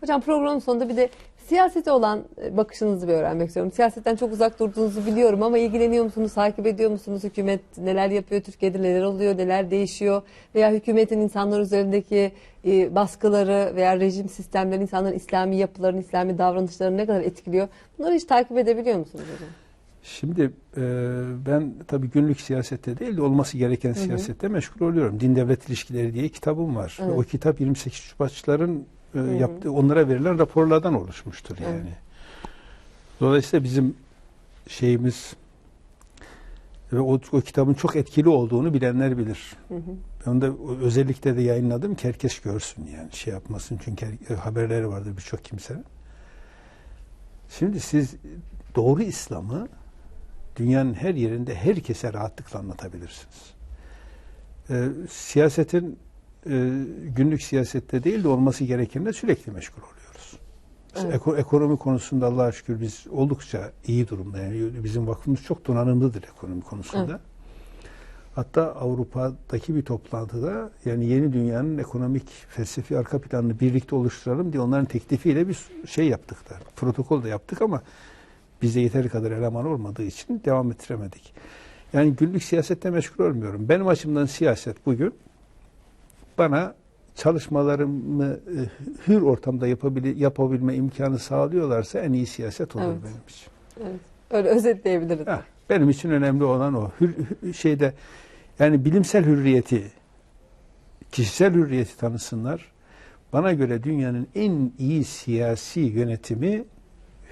Hocam programın sonunda bir de siyasete olan e, bakışınızı bir öğrenmek istiyorum. Siyasetten çok uzak durduğunuzu biliyorum ama ilgileniyor musunuz, takip ediyor musunuz? Hükümet neler yapıyor, Türkiye'de neler oluyor, neler değişiyor? Veya hükümetin insanlar üzerindeki e, baskıları veya rejim sistemleri insanların İslami yapılarını, İslami davranışlarını ne kadar etkiliyor? Bunları hiç takip edebiliyor musunuz hocam? Şimdi e, ben tabii günlük siyasette değil de olması gereken siyasette meşgul oluyorum. Din devlet ilişkileri diye kitabım var. Evet. O kitap 28 Şubatçıların e, yaptığı onlara verilen raporlardan oluşmuştur yani. Evet. Dolayısıyla bizim şeyimiz ve o, o kitabın çok etkili olduğunu bilenler bilir. Hı hı. Ben de özellikle de yayınladım ki herkes görsün yani şey yapmasın çünkü her- haberleri vardır birçok kimsenin. Şimdi siz doğru İslam'ı dünyanın her yerinde herkese rahatlıkla anlatabilirsiniz. Ee, siyasetin e, günlük siyasette değil de olması gerekenle sürekli meşgul oluyoruz. Evet. eko- ekonomi konusunda Allah'a şükür biz oldukça iyi durumda. Yani bizim vakfımız çok donanımlıdır ekonomi konusunda. Evet. Hatta Avrupa'daki bir toplantıda yani yeni dünyanın ekonomik felsefi arka planını birlikte oluşturalım diye onların teklifiyle bir şey yaptık da. Protokol da yaptık ama bizde yeteri kadar eleman olmadığı için devam ettiremedik. Yani günlük siyasette meşgul olmuyorum. Benim açımdan siyaset bugün bana çalışmalarımı e, hür ortamda yapabil yapabilme imkanı sağlıyorlarsa en iyi siyaset olur Evet. benim için. Evet. Öyle özetleyebiliriz. Ha, benim için önemli olan o. Hür, hür- şeyde yani bilimsel hürriyeti, kişisel hürriyeti tanısınlar. Bana göre dünyanın en iyi siyasi yönetimi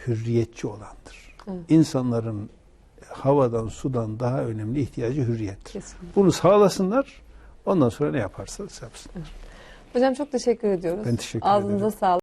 hürriyetçi olandır. Evet. İnsanların havadan, sudan daha önemli ihtiyacı hürriyettir. Kesinlikle. Bunu sağlasınlar. Ondan sonra ne yaparsa yapsınlar. Hocam çok teşekkür ediyoruz. Ben teşekkür Ağzınıza ederim. sağlık.